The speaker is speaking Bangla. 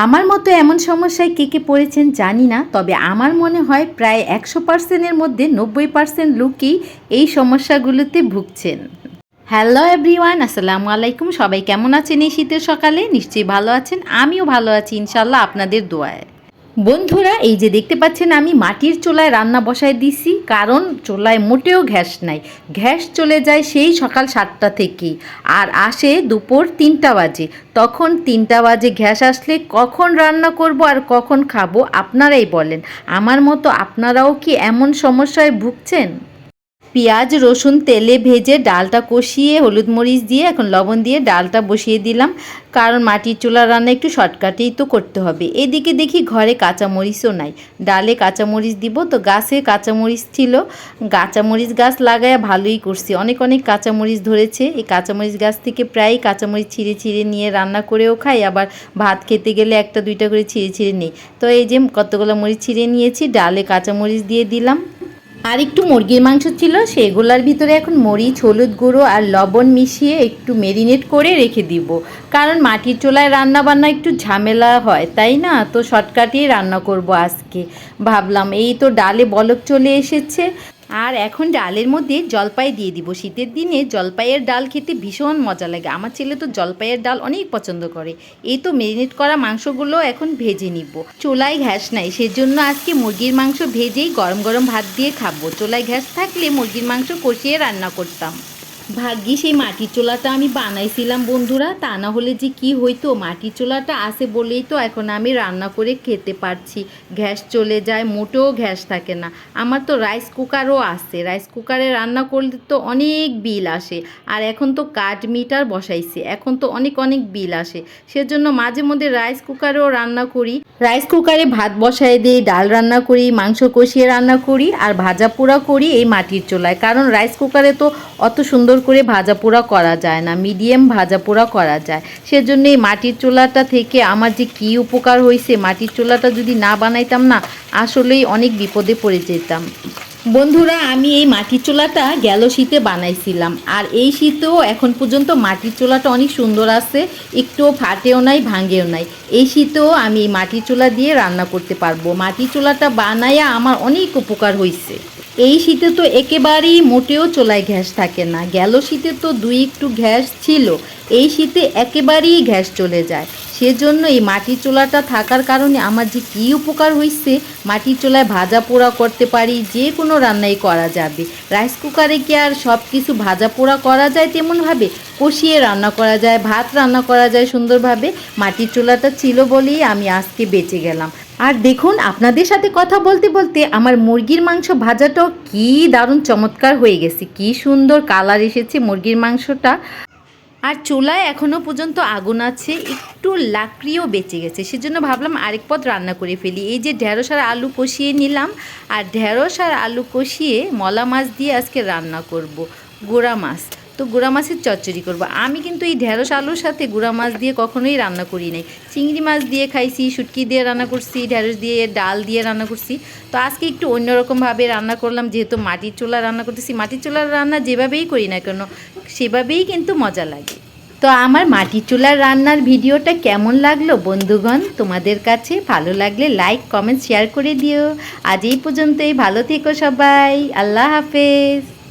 আমার মতো এমন সমস্যায় কে কে পড়েছেন জানি না, তবে আমার মনে হয় প্রায় একশো পার্সেন্টের মধ্যে নব্বই পার্সেন্ট লোকই এই সমস্যাগুলোতে ভুগছেন। হ্যালো এভরিওয়ান আসসালামু আলাইকুম। সবাই কেমন আছেন এই শীতের সকালে? নিশ্চয়ই ভালো আছেন। আমিও ভালো আছি ইনশাল্লাহ আপনাদের দোয়ায়। বন্ধুরা, এই যে দেখতে পাচ্ছেন আমি মাটির চোলায় রান্না বসায় দিছি, কারণ চোলায় মোটেও ঘ্যাস নাই। ঘ্যাস চলে যায় সেই সকাল সাতটা থেকে আর আসে দুপুর তিনটা বাজে। তখন তিনটা বাজে ঘ্যাস আসলে কখন রান্না করব আর কখন খাব, আপনারাই বলেন। আমার মতো আপনারাও কি এমন সমস্যায় ভুগছেন? পেঁয়াজ, রসুন, তেলে ভেজে ডালটা কষিয়ে হলুদ মরিচ দিয়ে এখন লবণ দিয়ে ডালটা বসিয়ে দিলাম। কারণ মাটির চুলা রান্না একটু শর্টকাটেই তো করতে হবে। এদিকে দেখি ঘরে কাঁচামরিচও নাই। ডালে কাঁচামরিচ দিব তো গাছে কাঁচামরিচ ছিল। কাঁচামরিচ গাছ লাগায় ভালোই করছি। অনেক অনেক কাঁচামরিচ ধরেছে। এই কাঁচামরিচ গাছ থেকে প্রায় কাঁচামরিচ ছিঁড়ে ছিঁড়ে নিয়ে রান্না করেও খাই। আবার ভাত খেতে গেলে একটা দুইটা করে ছিঁড়ে ছিঁড়ে নিই। তো এই যে কতগুলো মরিচ ছিঁড়ে নিয়েছি, ডালে কাঁচামরিচ দিয়ে দিলাম। আর একটু মুরগির মাংস ছিল, সেগুলোর ভিতরে এখন মরিচ, হলুদ গুঁড়ো আর লবণ মিশিয়ে একটু মেরিনেট করে রেখে দিব। কারণ মাটির চোলায় রান্না বান্না একটু ঝামেলা হয়, তাই না? তো শর্টকাটেই রান্না করব আজকে। ভাবলাম এই তো ডালে বলক চলে এসেছে। আর এখন ডালের মধ্যে জলপাই দিয়ে দিব। শীতের দিনে জলপাইয়ের ডাল খেতে ভীষণ মজা লাগে। আমার ছেলে তো জলপাইয়ের ডাল অনেক পছন্দ করে। এই তো মেরিনেট করা মাংসগুলো এখন ভেজে নিব। চোলায় ঘ্যাস নাই, সেজন্য আজকে মুরগির মাংস ভেজেই গরম গরম ভাত দিয়ে খাব। চোলায় ঘ্যাস থাকলে মুরগির মাংস কষিয়ে রান্না করতাম। ভাগ্যি সেই মাটির চোলাটা আমি বানাইছিলাম বন্ধুরা, তা না হলে যে কি হইতো? মাটির চোলাটা আছে বলেই তো এখন আমি রান্না করে খেতে পারছি। গ্যাস চলে যায়, মোটেও গ্যাস থাকে না। আমার তো রাইস কুকারও আছে। রাইস কুকারে রান্না করলে তো অনেক বিল আসে। আর এখন তো কাঠ মিটার বসাইছে। এখন তো অনেক অনেক বিল আসে। সেজন্য মাঝে মধ্যে রাইস কুকারেও রান্না করি। রাইস কুকারে ভাত বসায় দিই, ডাল রান্না করি, মাংস কষিয়ে রান্না করি, আর ভাজা পোড়া করি এই মাটির চোলায়। কারণ রাইস কুকারে তো অত সুন্দর করে ভাজা পোড়া করা যায় না, মিডিয়াম ভাজা পোড়া করা যায়। সেজন্য এই মাটির চোলাটা থেকে আমার যে কী উপকার হয়েছে মাটির চোলাটা যদি না বানাইতাম না, আসলেই অনেক বিপদে পড়ে যেতাম। বন্ধুরা, আমি এই মাটির চোলাটা গেল শীতে বানাইছিলাম। আর এই শীতেও এখন পর্যন্ত মাটির চোলাটা অনেক সুন্দর আছে, একটুও ফাটেও নাই, ভাঙেও নাই। এই শীতেও আমি এই মাটির চোলা দিয়ে রান্না করতে পারব। মাটির চোলাটা বানাইয়া আমার অনেক উপকার হয়েছে এই শীতে তো একেবারেই মোটেও চোলায় ঘ্যাস থাকে না। গেল শীতে তো দুই একটু ঘ্যাস ছিল। এই শীতে একেবারেই ঘ্যাস চলে যায়। সেজন্য এই মাটির চোলাটা থাকার কারণে আমার যে কী উপকার হয়েছে মাটির চোলায় ভাজা পোড়া করতে পারি, যে কোনো রান্নাই করা যাবে। রাইস কুকারে কি আর সব কিছু ভাজা পোড়া করা যায় তেমনভাবে কষিয়ে রান্না করা যায়, ভাত রান্না করা যায় সুন্দরভাবে। মাটির চোলাটা ছিল বলেই আমি আজকে বেঁচে গেলাম। আর দেখুন, আপনাদের সাথে কথা বলতে বলতে আমার মুরগির মাংস ভাজাটাও কী দারুণ চমৎকার হয়ে গেছে। কী সুন্দর কালার এসেছে মুরগির মাংসটা। আর চুলায় এখনও পর্যন্ত আগুন আছে, একটু লাকড়িও বেঁচে গেছে। সেজন্য ভাবলাম আরেক পদ রান্না করে ফেলি। এই যে ঢেঁড়স আর আলু কষিয়ে নিলাম। আর ঢেঁড়স আর আলু কষিয়ে মলা মাছ দিয়ে আজকে রান্না করব। গোড়া মাছ। তো গুঁড়া মাছের চচ্চড়ি করব। আমি কিন্তু এই ঢেঁড়স আলুর সাথে গুঁড়া মাছ দিয়ে কখনোই রান্না করি নাই। চিংড়ি মাছ দিয়ে খাইছি, শুটকি দিয়ে রান্না করছি, ঢেঁড়স দিয়ে, ডাল দিয়ে রান্না করছি। তো আজকে একটু অন্যরকমভাবে রান্না করলাম, যেহেতু মাটির চুলা রান্না করতেছি। মাটির চুলার রান্না যেভাবেই করি না কেন, সেভাবেই কিন্তু মজা লাগে। তো আমার মাটির চুলার রান্নার ভিডিওটা কেমন লাগল বন্ধুগণ? তোমাদের কাছে ভালো লাগলে লাইক, কমেন্ট, শেয়ার করে দিও। আজ এই পর্যন্তই, ভালো থেকো সবাই। আল্লাহ হাফেজ।